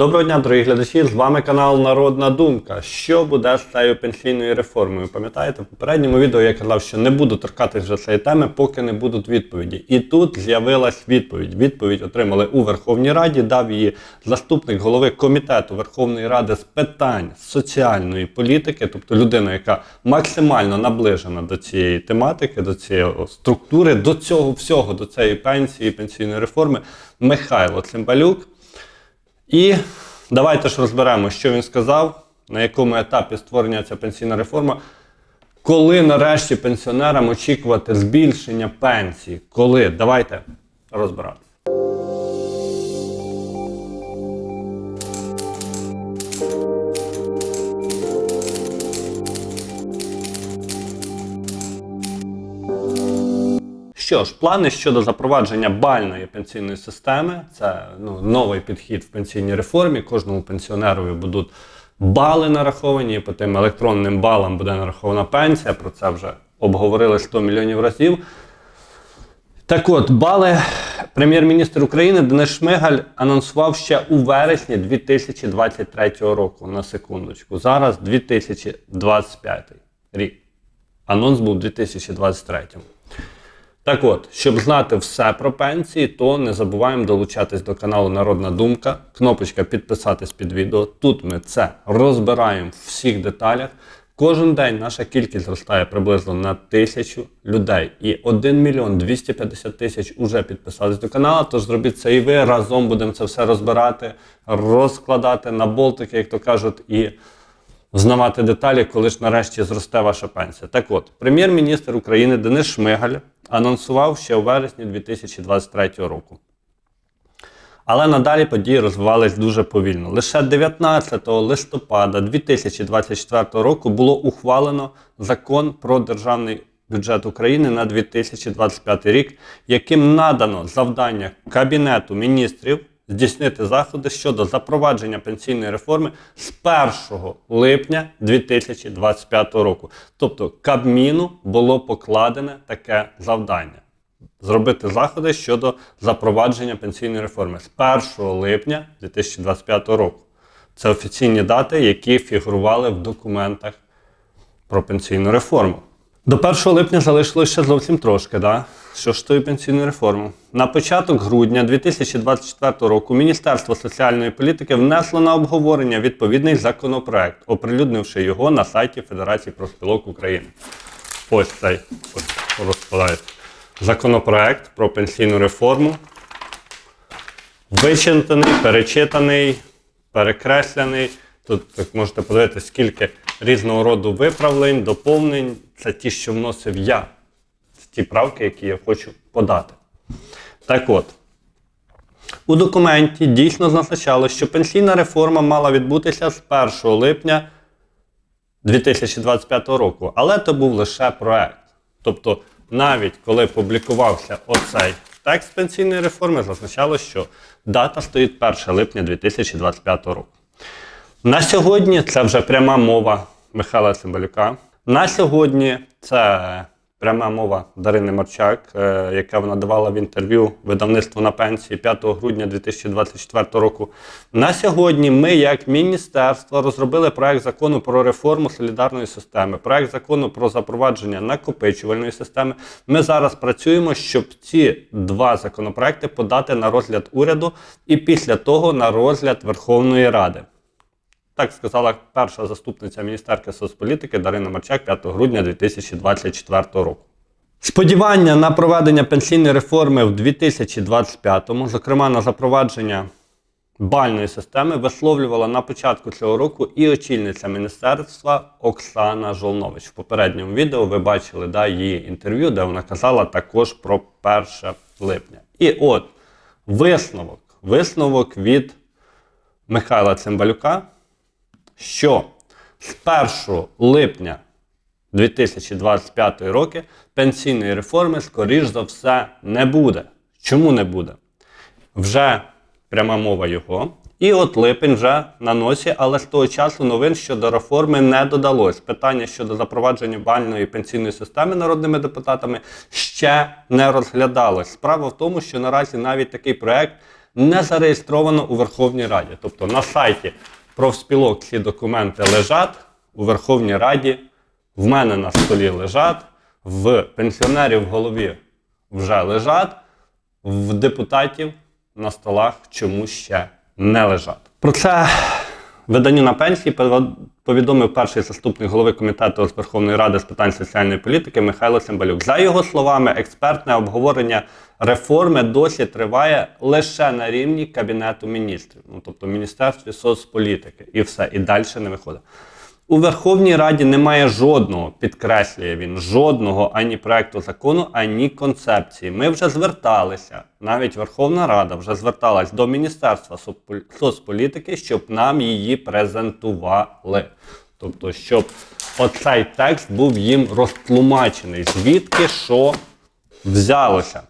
Доброго дня, дорогі глядачі! З вами канал Народна Думка. Що буде з цією пенсійною реформою? Пам'ятаєте, в попередньому відео я казав, що не буду торкатись вже цієї теми, поки не будуть відповіді. І тут з'явилась відповідь. Відповідь отримали у Верховній Раді, дав її заступник голови комітету Верховної Ради з питань соціальної політики, тобто людина, яка максимально наближена до цієї тематики, до цієї структури, до цього всього, до цієї пенсії, пенсійної реформи, Михайло Цимбалюк. І давайте ж розберемо, що він сказав, на якому етапі створення ця пенсійна реформа. Коли нарешті пенсіонерам очікувати збільшення пенсії? Коли? Давайте розбиратися. Що ж, плани щодо запровадження бальної пенсійної системи це ну, новий підхід в пенсійній реформі. Кожному пенсіонерові будуть бали нараховані, і по тим електронним балам буде нарахована пенсія. Про це вже обговорили 100 мільйонів разів. Так от, бали прем'єр-міністр України Денис Шмигаль анонсував ще у вересні 2023 року. На секундочку. Зараз 2025 рік. Анонс був у 2023. Так от, щоб знати все про пенсії, то не забуваємо долучатись до каналу Народна Думка. Кнопочка підписатись під відео. Тут ми це розбираємо в всіх деталях. Кожен день наша кількість зростає приблизно на тисячу людей. І 1 мільйон 250 тисяч уже підписались до каналу. Тож зробіть це і ви. Разом будемо це все розбирати, розкладати на болтики, як то кажуть, і знавати деталі, коли ж нарешті зросте ваша пенсія. Так от, прем'єр-міністр України Денис Шмигаль анонсував ще у вересні 2023 року. Але надалі події розвивались дуже повільно. Лише 19 листопада 2024 року було ухвалено закон про державний бюджет України на 2025 рік, яким надано завдання Кабінету міністрів здійснити заходи щодо запровадження пенсійної реформи з 1 липня 2025 року. Тобто Кабміну було покладене таке завдання зробити заходи щодо запровадження пенсійної реформи з 1 липня 2025 року. Це офіційні дати, які фігурували в документах про пенсійну реформу. До 1 липня залишилося зовсім трошки, да? Що ж тої пенсійної реформи? На початок грудня 2024 року Міністерство соціальної політики внесло на обговорення відповідний законопроект, оприлюднивши його на сайті Федерації профспілок України. Ось цей ось розкладається. Законопроект про пенсійну реформу. Вичитаний, перечитаний, перекреслений. Тут як можете подивитися, скільки різного роду виправлень, доповнень. Це ті, що вносив я. Це ті правки, які я хочу подати. Так от, у документі дійсно зазначало, що пенсійна реформа мала відбутися з 1 липня 2025 року, але це був лише проект. Тобто, навіть коли публікувався оцей текст пенсійної реформи, зазначало, що дата стоїть 1 липня 2025 року. На сьогодні це вже пряма мова Михайла Цимбалюка. На сьогодні це пряма мова Дарини Марчак, е, яка вона давала в інтерв'ю видавництву на пенсії 5 грудня 2024 року. На сьогодні ми, як міністерство, розробили проект закону про реформу солідарної системи, проект закону про запровадження накопичувальної системи. Ми зараз працюємо, щоб ці два законопроекти подати на розгляд уряду і після того на розгляд Верховної Ради. Так сказала перша заступниця міністерки соцполітики Дарина Марчак 5 грудня 2024 року. Сподівання на проведення пенсійної реформи в 2025-му, зокрема на запровадження бальної системи, висловлювала на початку цього року і очільниця міністерства Оксана Жолнович. В попередньому відео ви бачили да, її інтерв'ю, де вона казала також про 1 липня. І от висновок, висновок від Михайла Цимбалюка що з 1 липня 2025 року пенсійної реформи, скоріш за все, не буде. Чому не буде? Вже пряма мова його. І от липень вже на носі, але з того часу новин щодо реформи не додалось. Питання щодо запровадження бальної пенсійної системи народними депутатами ще не розглядалось. Справа в тому, що наразі навіть такий проект не зареєстровано у Верховній Раді. Тобто на сайті профспілок ці документи лежать у Верховній Раді, в мене на столі лежать, в пенсіонерів в голові вже лежать, в депутатів на столах чомусь ще не лежать. Про це виданню на пенсії повідомив перший заступник голови комітету з Верховної Ради з питань соціальної політики Михайло Цимбалюк. За його словами, експертне обговорення реформи досі триває лише на рівні Кабінету міністрів, ну тобто Міністерстві соцполітики, і все, і далі не виходить. У Верховній Раді немає жодного, підкреслює він, жодного ані проекту закону, ані концепції. Ми вже зверталися, навіть Верховна Рада вже зверталась до Міністерства соцполітики, щоб нам її презентували. Тобто, щоб оцей текст був їм розтлумачений, звідки що взялося.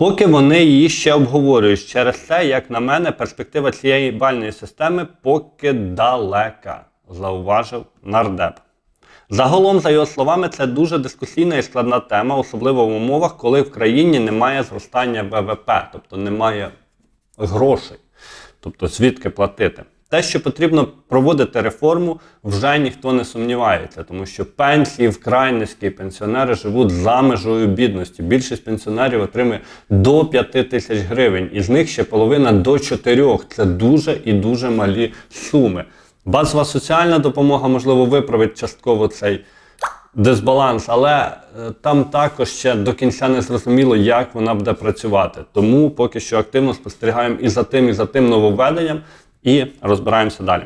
Поки вони її ще обговорюють. Через це, як на мене, перспектива цієї бальної системи поки далека, зауважив нардеп. Загалом, за його словами, це дуже дискусійна і складна тема, особливо в умовах, коли в країні немає зростання ВВП, тобто немає грошей, тобто звідки платити. Те, що потрібно проводити реформу, вже ніхто не сумнівається, тому що пенсії вкрай низькі, пенсіонери живуть за межою бідності. Більшість пенсіонерів отримує до 5 тисяч гривень, із них ще половина до 4. Це дуже і дуже малі суми. Базова соціальна допомога, можливо, виправить частково цей дисбаланс, але е, там також ще до кінця не зрозуміло, як вона буде працювати. Тому поки що активно спостерігаємо і за тим, і за тим нововведенням, і розбираємося далі.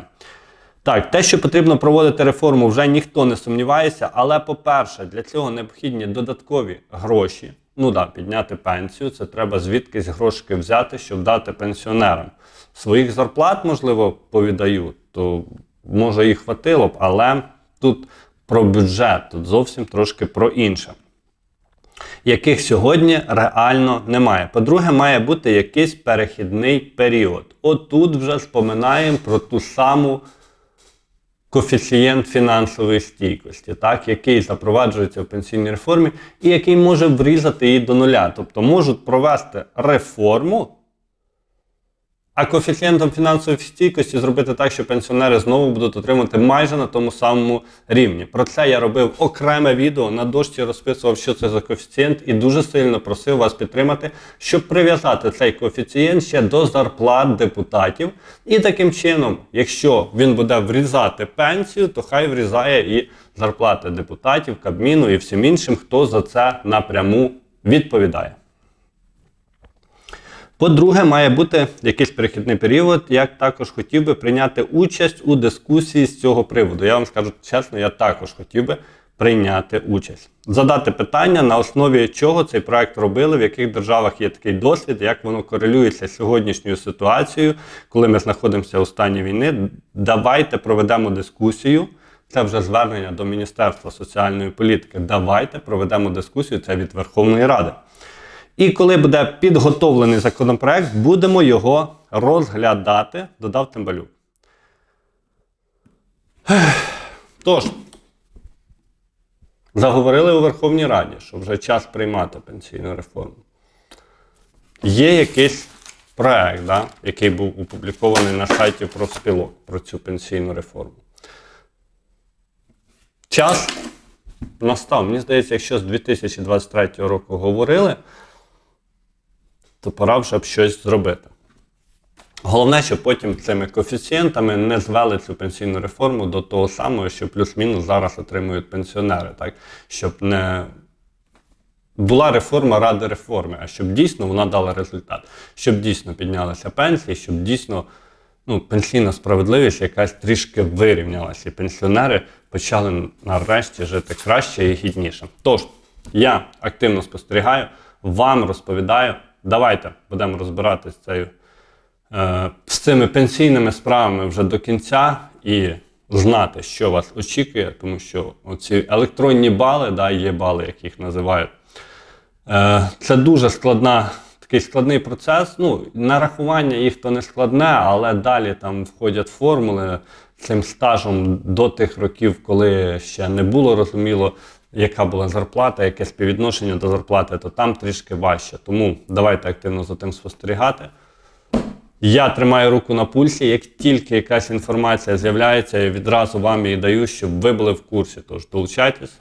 Так, те, що потрібно проводити реформу, вже ніхто не сумнівається. Але, по-перше, для цього необхідні додаткові гроші. Ну да, підняти пенсію. Це треба звідкись грошки взяти, щоб дати пенсіонерам. Своїх зарплат, можливо, повідають, то може і хватило б, але тут про бюджет, тут зовсім трошки про інше. Яких сьогодні реально немає. По-друге, має бути якийсь перехідний період. Отут вже споминаємо про ту саму коефіцієнт фінансової стійкості, так, який запроваджується в пенсійній реформі, і який може врізати її до нуля. Тобто можуть провести реформу, а коефіцієнтом фінансової стійкості зробити так, що пенсіонери знову будуть отримати майже на тому самому рівні. Про це я робив окреме відео, на дошці розписував, що це за коефіцієнт, і дуже сильно просив вас підтримати, щоб прив'язати цей коефіцієнт ще до зарплат депутатів. І таким чином, якщо він буде врізати пенсію, то хай врізає і зарплати депутатів, Кабміну і всім іншим, хто за це напряму відповідає. По-друге, має бути якийсь перехідний період. Я також хотів би прийняти участь у дискусії з цього приводу. Я вам скажу чесно, я також хотів би прийняти участь. Задати питання, на основі чого цей проект робили, в яких державах є такий досвід, як воно корелюється з сьогоднішньою ситуацією, коли ми знаходимося у стані війни. Давайте проведемо дискусію. Це вже звернення до Міністерства соціальної політики. Давайте проведемо дискусію. Це від Верховної Ради. І коли буде підготовлений законопроект, будемо його розглядати, додав Тимбалюк. Тож, заговорили у Верховній Раді, що вже час приймати пенсійну реформу. Є якийсь проект, да, який був опублікований на сайті профспілок про цю пенсійну реформу. Час настав. Мені здається, якщо з 2023 року говорили, то пора вже б щось зробити. Головне, щоб потім цими коефіцієнтами не звели цю пенсійну реформу до того самого, що плюс-мінус зараз отримують пенсіонери. Так? Щоб не була реформа ради реформи, а щоб дійсно вона дала результат, щоб дійсно піднялися пенсії, щоб дійсно ну, пенсійна справедливість якась трішки вирівнялася, і пенсіонери почали нарешті жити краще і гідніше. Тож, я активно спостерігаю, вам розповідаю. Давайте будемо розбиратися цією е, з цими пенсійними справами вже до кінця і знати, що вас очікує, тому що оці електронні бали, да, є бали, як їх називають. Е, це дуже складна, такий складний процес. Ну, нарахування їх то не складне, але далі там входять формули цим стажем до тих років, коли ще не було розуміло, яка була зарплата, яке співвідношення до зарплати, то там трішки важче. Тому давайте активно за тим спостерігати. Я тримаю руку на пульсі. Як тільки якась інформація з'являється, я відразу вам її даю, щоб ви були в курсі. Тож долучайтесь,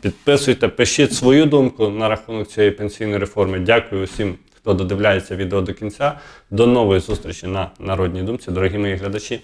підписуйте, пишіть свою думку на рахунок цієї пенсійної реформи. Дякую усім, хто додивляється відео до кінця. До нової зустрічі на народній думці, дорогі мої глядачі.